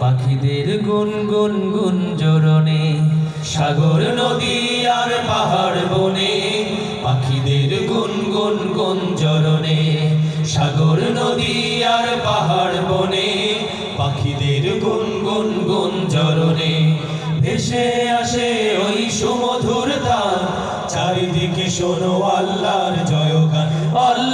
পাখিদের গুন গুন গুন জরনে, সাগর, নদী আর পাহাড় বনে, পাখিদের গুন গুন গুন জরনে, সাগর, নদী আর পাহাড় বনে, পাখিদের গুন গুন গুন জরনে। ভেসে আসে ওই সুমধুর তার চারিদিকে শোনো আল্লাহর জয়গান, আল্লাহ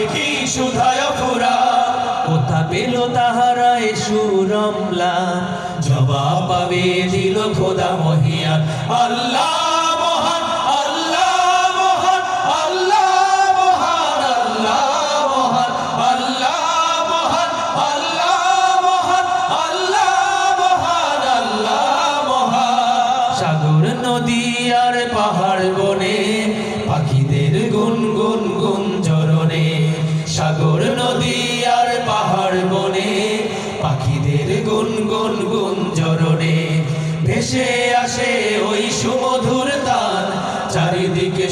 তাহারা সুরমলা। জবা পাবে দিল খোদা মহিয়া। আল্লাহ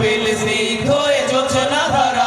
কপিল সিদ্ধ যোচনা ধরা।